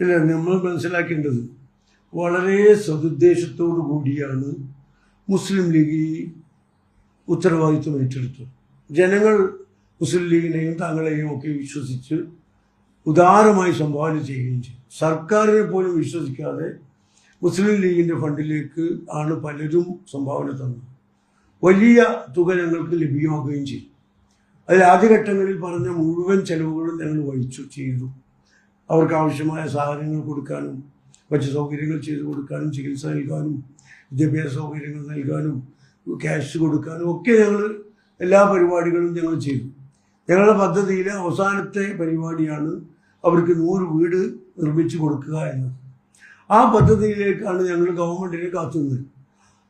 ഇല്ല നമ്മൾ മനസ്സിലാക്കേണ്ടത് വളരെ സതുദ്ദേശത്തോടു കൂടിയാണ് മുസ്ലിം ലീഗ് ഈ ഉത്തരവാദിത്വം ഏറ്റെടുത്തത്. ജനങ്ങൾ മുസ്ലിം ലീഗിനെയും തങ്ങളെയും ഒക്കെ വിശ്വസിച്ച് ഉദാരമായി സംഭാവന ചെയ്യുകയും ചെയ്തു. സർക്കാരിനെ പോലും വിശ്വസിക്കാതെ മുസ്ലിം ലീഗിന്റെ ഫണ്ടിലേക്ക് ആണ് പലരും സംഭാവന തന്നത്. വലിയ തുക ഞങ്ങൾക്ക് ലഭ്യമാക്കുകയും ചെയ്തു. അതിൽ ആദ്യഘട്ടങ്ങളിൽ പറഞ്ഞ മുഴുവൻ ചെലവുകളും ഞങ്ങൾ വഹിച്ചു ചെയ്തു. അവർക്ക് ആവശ്യമായ സാധനങ്ങൾ കൊടുക്കാനും മറ്റ് സൗകര്യങ്ങൾ ചെയ്തു കൊടുക്കാനും ചികിത്സ നൽകാനും വിദ്യാഭ്യാസ സൗകര്യങ്ങൾ നൽകാനും ക്യാഷ് കൊടുക്കാനും ഒക്കെ ഞങ്ങൾ എല്ലാ പരിപാടികളും ഞങ്ങൾ ചെയ്തു. ഞങ്ങളുടെ പദ്ധതിയിലെ അവസാനത്തെ പരിപാടിയാണ് അവർക്ക് നൂറ് വീട് നിർമ്മിച്ചു കൊടുക്കുക എന്നത്. ആ പദ്ധതിയിലേക്കാണ് ഞങ്ങൾ ഗവൺമെന്റിനെ കാത്തുന്നത്.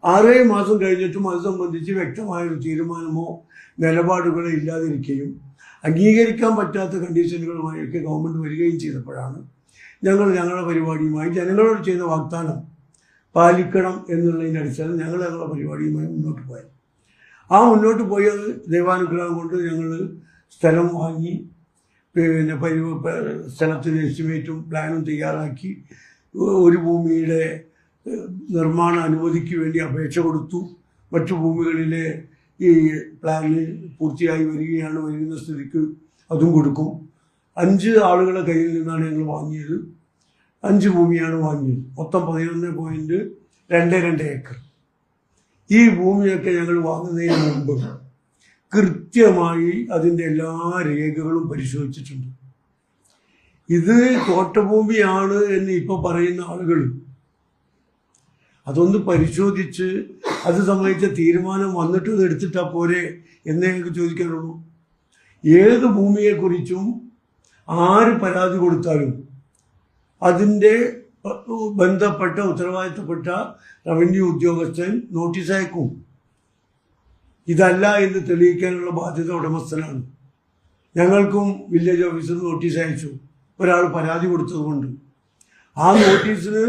ആറേഴ് മാസം കഴിഞ്ഞിട്ടും അത് സംബന്ധിച്ച് വ്യക്തമായ ഒരു തീരുമാനമോ നിലപാടുകളോ ഇല്ലാതിരിക്കുകയും അംഗീകരിക്കാൻ പറ്റാത്ത കണ്ടീഷനുകളുമായൊക്കെ ഗവൺമെന്റ് വരികയും ചെയ്തപ്പോഴാണ് ഞങ്ങൾ ഞങ്ങളുടെ പരിപാടിയുമായി ജനങ്ങളോട് ചെയ്ത വാഗ്ദാനം പാലിക്കണം എന്നുള്ളതിന്റെ അടിസ്ഥാനം ഞങ്ങൾ ഞങ്ങളുടെ പരിപാടിയുമായി മുന്നോട്ട് പോയത് ആ മുന്നോട്ട് പോയത് ദൈവാനുഗ്രഹം കൊണ്ട് ഞങ്ങൾ സ്ഥലം വാങ്ങി പിന്നെ പരി സ്ഥലത്തിന് എസ്റ്റിമേറ്റും പ്ലാനും തയ്യാറാക്കി ഒരു ഭൂമിയുടെ നിർമ്മാണ അനുമതിക്ക് വേണ്ടി അപേക്ഷ കൊടുത്തു. മറ്റു ഭൂമികളിലെ ഈ പ്ലാന് പൂർത്തിയായി വരികയാണ് വരുന്ന സ്ഥിതിക്ക് അതും കൊടുക്കും. അഞ്ച് ആളുകളുടെ കയ്യിൽ നിന്നാണ് ഞങ്ങൾ വാങ്ങിയത്. അഞ്ച് ഭൂമിയാണ് വാങ്ങിയത്. മൊത്തം പതിനൊന്ന് പോയിന്റ് രണ്ട് രണ്ട് ഏക്കർ. ഈ ഭൂമിയൊക്കെ ഞങ്ങൾ വാങ്ങുന്നതിന് മുമ്പ് കൃത്യമായി അതിന്റെ എല്ലാ രേഖകളും പരിശോധിച്ചിട്ടുണ്ട്. ഇത് തോട്ടഭൂമിയാണ് എന്ന് ഇപ്പോൾ പറയുന്ന ആളുകൾ അതൊന്ന് പരിശോധിച്ച് അത് സംബന്ധിച്ച തീരുമാനം വന്നിട്ട് എടുത്തിട്ടാ പോരെ എന്നേ എനിക്ക് ചോദിക്കാനുള്ളൂ. ഏത് ഭൂമിയെക്കുറിച്ചും ആര് പരാതി കൊടുത്താലും അതിന്റെ ബന്ധപ്പെട്ട ഉത്തരവാദിത്തപ്പെട്ട റവന്യൂ ഉദ്യോഗസ്ഥൻ നോട്ടീസ് അയക്കും. ഇതല്ല എന്ന് തെളിയിക്കാനുള്ള ബാധ്യത ഉടമസ്ഥനാണ്. ഞങ്ങൾക്കും വില്ലേജ് ഓഫീസർ നോട്ടീസ് അയച്ചു. ഒരാൾ പരാതി കൊടുത്തതുകൊണ്ട്. ആ നോട്ടീസിന്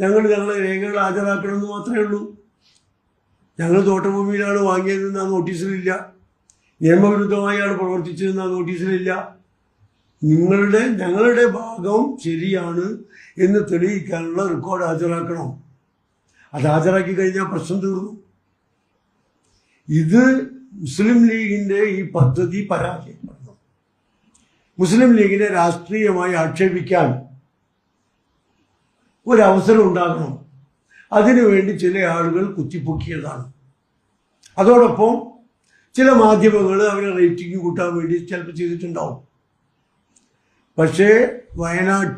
ഞങ്ങൾ ഞങ്ങളെ രേഖകൾ ഹാജരാക്കണമെന്ന് മാത്രമേ ഉള്ളൂ. ഞങ്ങൾ തോട്ടഭൂമിയിലാണ് വാങ്ങിയതെന്ന് ആ നോട്ടീസിലില്ല. നിയമവിരുദ്ധമായാണ് പ്രവർത്തിച്ചതെന്ന് ആ നോട്ടീസിലില്ല. നിങ്ങളുടെ ഞങ്ങളുടെ ഭാഗം ശരിയാണ് എന്ന് തെളിയിക്കാനുള്ള റെക്കോർഡ് ഹാജരാക്കണം. അത് ഹാജരാക്കി കഴിഞ്ഞാൽ പ്രശ്നം തീർന്നു. ഇത് മുസ്ലിം ലീഗിന്റെ ഈ പദ്ധതി പരാജയപ്പെടുന്നു. മുസ്ലിം ലീഗിനെ രാഷ്ട്രീയമായി ആക്ഷേപിക്കാൻ ഒരവസരം ഉണ്ടാകണം. അതിനുവേണ്ടി ചില ആളുകൾ കുത്തിപ്പൊക്കിയതാണ്. അതോടൊപ്പം ചില മാധ്യമങ്ങൾ അവരെ റേറ്റിംഗ് കൂട്ടാൻ വേണ്ടി ചിലപ്പോൾ ചെയ്തിട്ടുണ്ടാവും. പക്ഷേ വയനാട്ടിൽ